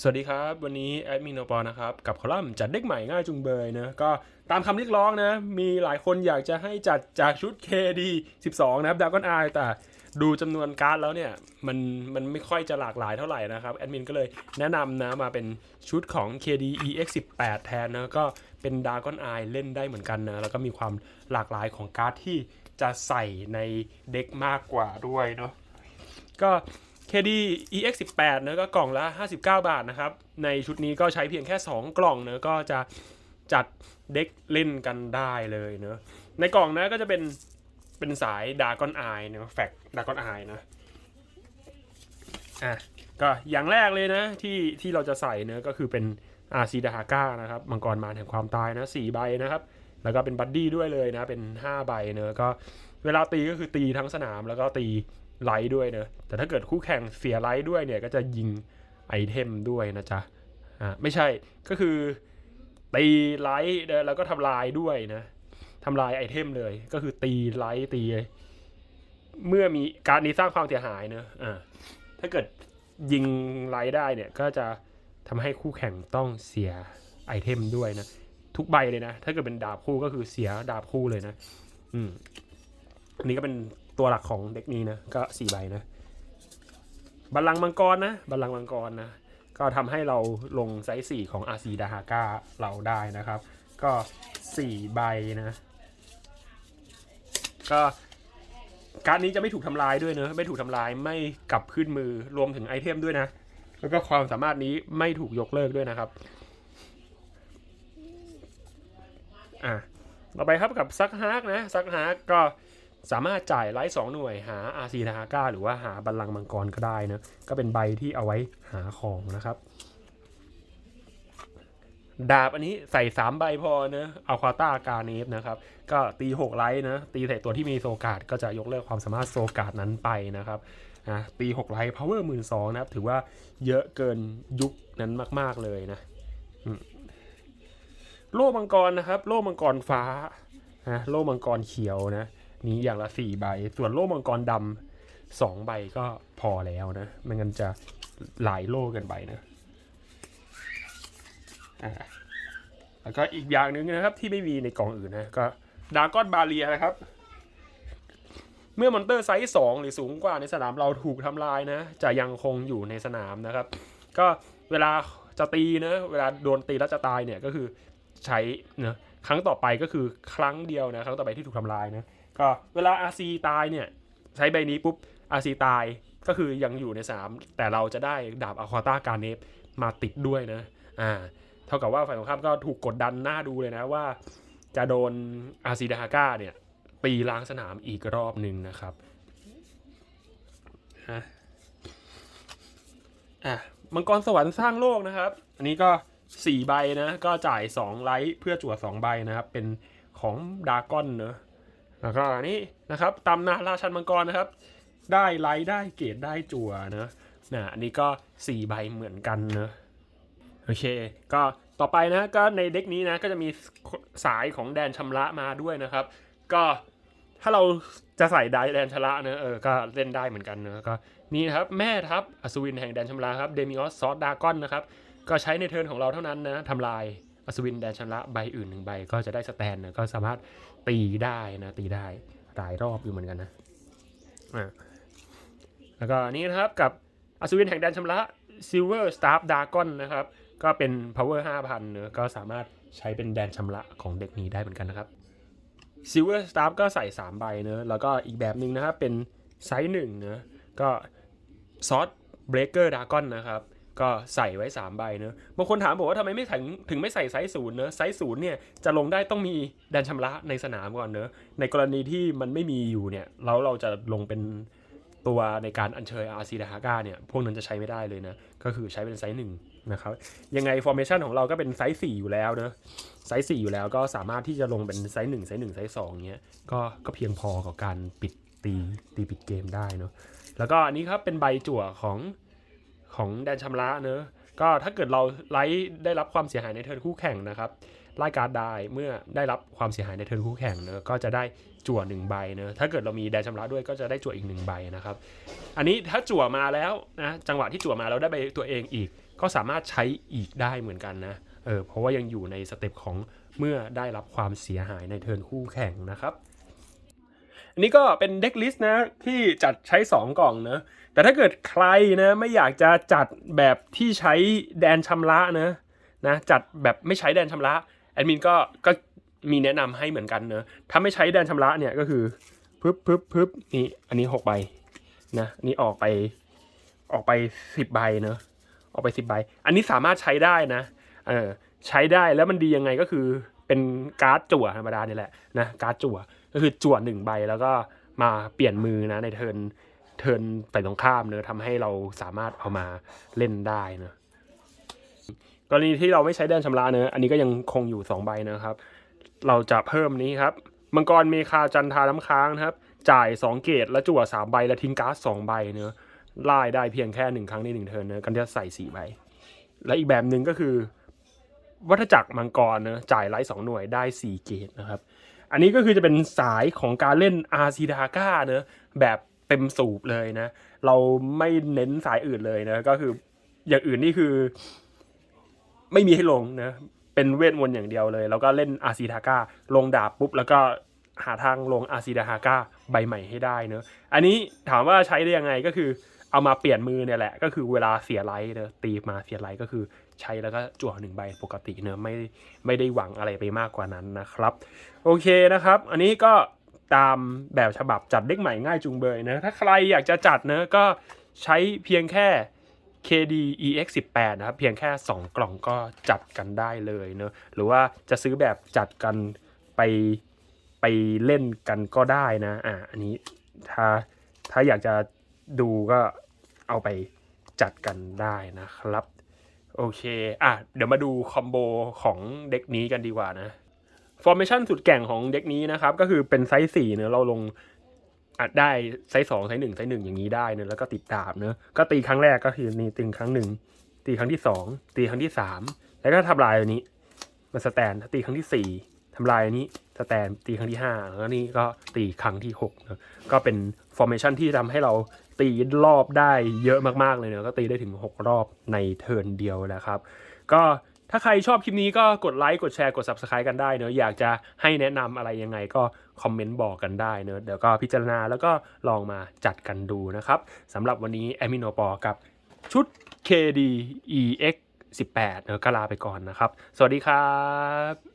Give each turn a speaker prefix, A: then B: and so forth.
A: สวัสดีครับ วันนี้แอดมินโอปอนะครับ กับคอลัมน์จัดเด็กใหม่ง่ายจุงเบยนะก็ตามคำเรียกร้องนะ มีหลายคนอยากจะให้จัดจากชุด KD 12 นะครับดากอนไอแต่ดูจำนวนการ์ดแล้วเนี่ย มันมันไม่ค่อยจะหลากหลายเท่าไหร่นะครับแอดมินก็เลยแนะนำนะมาเป็นชุดของ KD EX 18แทนนะก็เป็นดากอนไอเล่นได้เหมือนกันนะ แล้วก็มีความหลากหลายของการ์ดที่จะใส่ในเด็กมากกว่าด้วยเนาะก็ KD EX 18นะก็กล่องละ 59 บาทนะครับ ในชุดนี้ก็ใช้เพียงแค่ 2 กล่องเนะก็จะจัดเด็กเล่นกันได้เลยเนะในกล่องนะก็จะเป็นเป็นสายดากอนไอเนะแฟกดากอนไอนะอะก็อย่างแรกเลยนะที่ที่เราจะใส่เนะก็คือเป็นอาซีดาฮาก้านะครับมังกรมารแห่งความตายนะสี่ใบนะครับ แล้วก็เป็นบัดดี้ด้วยเลยนะ เป็น 5 ใบเนะก็เวลาตีก็คือตีทั้งสนามแล้วก็ตี ไลท์ด้วยเนอะแต่ถ้าเกิดคู่แข่งเสียไลท์ด้วยเนี่ยก็จะยิงไอเทมด้วยนะจ๊ะอ่าไม่ใช่ก็คือตีไลท์แล้วก็ทำลายด้วยนะทำลายไอเทมเลย ก็คือตีไลท์ตี เมื่อมีการนี้สร้างความเสียหายเนอะอ่าถ้าเกิดยิงไลท์ได้เนี่ยก็จะทำให้คู่แข่งต้องเสียไอเทมด้วยนะทุกใบเลยนะ ถ้าเกิดเป็นดาบคู่ก็คือเสียดาบคู่เลยนะ อืมอันนี้ก็เป็น ตัวหลักของเด็กนี้นะก็สี่ใบนะบัลลังก์มังกรนะบัลลังก์มังกรนะก็ทำให้เราลงไซส์สี่ของอาซีดาฮาก้าเราได้นะครับ ก็สี่ใบนะ ก็การดนี้จะไม่ถูกทำลายด้วยเนอะไม่ถูกทำลายไม่กลับขึ้นมือรวมถึงไอเทมด้วยนะ แล้วก็ความสามารถนี้ไม่ถูกยกเลิกด้วยนะครับ อะต่อไปครับกับซักฮาร์กนะซักฮาร์กก็ สามารถจ่ายไลท์สองหน่วยหาอาซีนาฮาก้าหรือว่าหาบัลลังก์มังกรก็ได้นะ ก็เป็นใบที่เอาไว้หาของนะครับ ดาบอันนี้ใส่ 3 ใบพอนะอัลควาต้าการเนฟนะครับ ก็ตี 6 ไลท์นะ ตีใส่ตัวที่มีโซกาดก็จะยกเลิกความสามารถโซกาดนั้นไปนะครับนะตี 6 ไลท์พาวเวอร์หมื่นสองนะครับ ถือว่าเยอะเกินยุคนั้นมาก ๆเลยนะโล่มังกรนะครับ โล่มังกรฟ้านะโล่มังกรเขียวนะ นี้อย่างละสี่ใบ ส่วนโล่มังกรดำสองใบก็พอแล้วนะไม่งั้นจะหลายโล่กันไปนะอ่าแล้วก็อีกอย่างหนึ่งนะครับที่ไม่มีในกล่องอื่นนะก็ดากอนบาเรียนะครับ เมื่อมอนเตอร์ไซส์2หรือสูงกว่าในสนามเราถูกทำลายนะ จะยังคงอยู่ในสนามนะครับ ก็เวลาจะตีนะเวลาโดนตีแล้วจะตายเนี่ยก็คือใช้นะครั้งต่อไปก็คือครั้งเดียวนะครั้งต่อไปที่ถูกทำลายนะ ก็เวลา RC ตายเนี่ยใช้ใบนี้ปุ๊บ RC ตายก็คือยังอยู่ในสนามแต่เราจะได้ดาบอควาต้าการเนฟมาติดด้วยนะอ่าเท่ากับว่าฝ่ายตรงข้ามก็ถูกกดดันหน้าดูเลยนะว่า จะโดน RC ดาฮาก้าเนี่ยตีล้างสนามอีกรอบหนึ่งนะครับฮะอะมังกรสวรรค์สร้างโลกนะครับ อันนี้ก็ 4 ใบนะ ก็จ่าย 2 ไลท์เพื่อจั่ว2ใบนะครับ เป็นของดากอนเนอะ แล้วก็นนี้นะครับตำนานราชันมังกรนะครับ ได้ไลท์ได้เกรดได้จั่วเนอะนะอันนี้ก็ 4 ใบเหมือนกันเนอะโอเค ก็ต่อไปนะก็ในเด็กนี้นะก็จะมีสายของแดนชำระมาด้วยนะครับ ก็ถ้าเราจะใส่ได้แดนชำระเนอะเออก็เล่นได้เหมือนกันเนอะก็นี่นครับแม่ทัพอัศวินแห่งแดนชำระครับเดมิออสซอสดากอนนะครับก็ใช้ในเทิร์นของเราเท่านั้นนะทำลายอัศวินแดนชำระใบอื่นหนึ่งใบก็จะได้สแตนนะก็สามารถ ตีได้นะ ตีได้หลายรอบอยู่เหมือนกันนะอะแล้วก็นี่นะครับกับอัศวินแห่งแดนชำระ Silver Staff Dragon นะครับ ก็เป็น power 5,000เนอะก็สามารถใช้เป็นแดนชำระของเด็กนี้ได้เหมือนกันนะครับ Silver Staff ก็ใส่ 3 ใบเนอะแล้วก็อีกแบบหนึ่งนะครับ เป็นไซส์หนึ่งเนอะก็ซอสเบรกเกอร์ดากอนนะครับ ก็ใส่ไว้ 3 ใบเนอะบางคนถามบอกว่าทำไมไม่ถึงถึงไม่ใส่ไซส์ศูนย์เนอะไซส์ศูนย์เนี่ยจะลงได้ต้องมีแดนชำระในสนามก่อนเนอะในกรณีที่มันไม่มีอยู่เนี่ยแล้วเราจะลงเป็นตัวในการอัญเชิญอาร์ซีดาฮาก้าเนี่ยพวกนั้นจะใช้ไม่ได้เลยนะ ก็คือใช้เป็นไซส์หนึ่งนะครับยังไงฟอร์เมชันของเราก็เป็นไซส์4อยู่แล้วเนอะไซส์4อยู่แล้วก็สามารถที่จะลงเป็นไซส์1ไซส์1ไซส์2เนี้ยก็ก็เพียงพอกับการปิดตีตีปิดเกมได้เนอะแล้วก็อันนี้ครับเป็นใบจั่วของ ของแดนชำระเนอะก็ถ้าเกิดเราไลท์ได้รับความเสียหายในเทิร์นคู่แข่งนะครับไล่การ์ดได้เมื่อได้รับความเสียหายในเทิร์นคู่แข่งเนอะก็จะได้จั่วหนึ่งใบเนอะถ้าเกิดเรามีแดนชำระด้วยก็จะได้จั่วอีกหนึ่งใบนะครับ อันนี้ถ้าจั่วมาแล้วนะจังหวะที่จั่วมาเราได้ใบตัวเองอีก ก็สามารถใช้อีกได้เหมือนกันนะเออเพราะว่ายังอยู่ในสเต็ปของเมื่อได้รับความเสียหายในเทิร์นคู่แข่งนะครับ อันนี้ก็เป็นเด็กลิสต์นะที่จัดใช้ 2 กล่องนะแต่ถ้าเกิดใครนะไม่อยากจะจัดแบบที่ใช้แดนชำระนะนะจัดแบบไม่ใช้แดนชำระแอดมินก็ก็มีแนะนำให้เหมือนกันเนะถ้าไม่ใช้แดนชำระเนี่ยก็คือปึ๊บปึ๊บปึ๊บนี่อันนี้6ใบนะนี่ออกไปออกไป 10ใบเนอะออกไป 10ใบ อันนี้สามารถใช้ได้นะเออใช้ได้แล้วมันดียังไงก็คือเป็นการ์ดจั่วธรรมดาเนี่ยแหละนะการ์ดจั่ว ก็คือจั่วหนึ่งใบแล้วก็มาเปลี่ยนมือนะในเทินเทิร์นไปตรงข้ามเนอะทำให้เราสามารถเอามาเล่นได้เนอะกรณีที่เราไม่ใช้แดนชำระเนอะอันนี้ก็ยังคงอยู่ 2 ใบนะครับ เราจะเพิ่มนี้ครับ มังกรเมคาจันทาน้ำค้างนะครับ จ่าย 2 เกตแล้วจั่ว3ใบแล้วทิ้งการ์ด2ใบเนอะไล่ได้เพียงแค่หนึ่งครั้งในหนึ่งเทิร์นเนอะกันจะใส่ 4 ใบ และอีกแบบหนึ่งก็คือ วัฏจักรมังกรเนอะจ่ายไลท์สองหน่วยได้ 4 เกตนะครับ อันนี้ก็คือจะเป็นสายของการเล่นอาร์ซิดาก้าเนอะแบบเต็มสูบเลยนะ เราไม่เน้นสายอื่นเลยนะ ก็คืออย่างอื่นนี่คือ ไม่มีให้ลงนะ เป็นเวทมนต์อย่างเดียวเลย แล้วก็เล่นอาร์ซิดาก้าลงดาบปุ๊บ แล้วก็หาทางลงอาร์ซิดาก้าใบใหม่ให้ได้เนอะอันนี้ถามว่าใช้ได้ยังไงก็คือเอามาเปลี่ยนมือเนี่ยแหละ ก็คือเวลาเสียไลท์เนอะตีมาเสียไลท์ก็คือ ใช้แล้วก็จั่วหนึ่งใบปกติเนอะไม่ไม่ได้หวังอะไรไปมากกว่านั้นนะครับ โอเคนะครับ อันนี้ก็ตามแบบฉบับจัดเด็กใหม่ง่ายจุงเบยนะถ้าใครอยากจะจัดเนะก็ใช้เพียงแค่ KD EX 18นะครับ เพียงแค่ 2 กล่องก็จัดกันได้เลยเนอะหรือว่าจะซื้อแบบจัดกันไปไปเล่นกันก็ได้นะอ่าอันนี้ถ้าถ้าอยากจะดูก็เอาไปจัดกันได้นะครับ โอเค อะ เดี๋ยวมาดูคอมโบของเด็กนี้กันดีกว่านะ ฟอร์เมชันสุดแก่งของเด็กนี้นะครับ ก็คือเป็นไซส์สี่เนอะเราลงอัดได้ไซส์สองไซส์หนึ่งไซส์หนึ่งอย่างนี้ได้เนอะแล้วก็ติดดาบเนอะก็ตีครั้งแรกก็คือนี่ตีครั้งหนึ่งตีครั้งที่สองตีครั้งที่สามแล้วก็ทำลายอันนี้มาสแตนตีครั้งที่สี่ทำลายอันนี้สแตนตีครั้งที่ห้าแล้วนี่ก็ตีครั้งที่หกเนอะก็เป็นฟอร์เมชันที่ทำให้เรา ตีรอบได้เยอะมากๆเลยเนอะก็ตีได้ถึงหกรอบในเทิร์นเดียวนะครับ ก็ถ้าใครชอบคลิปนี้ก็กดไลค์กดแชร์กด Subscribe กันได้เนอะอยากจะให้แนะนำอะไรยังไงก็คอมเมนต์บอกกันได้เนอะเดี๋ยวก็พิจารณาแล้วก็ลองมาจัดกันดูนะครับสำหรับวันนี้แอมิโนปอกับชุด KD EX 18เนอะก็ลาไปก่อนนะครับ สวัสดีครับ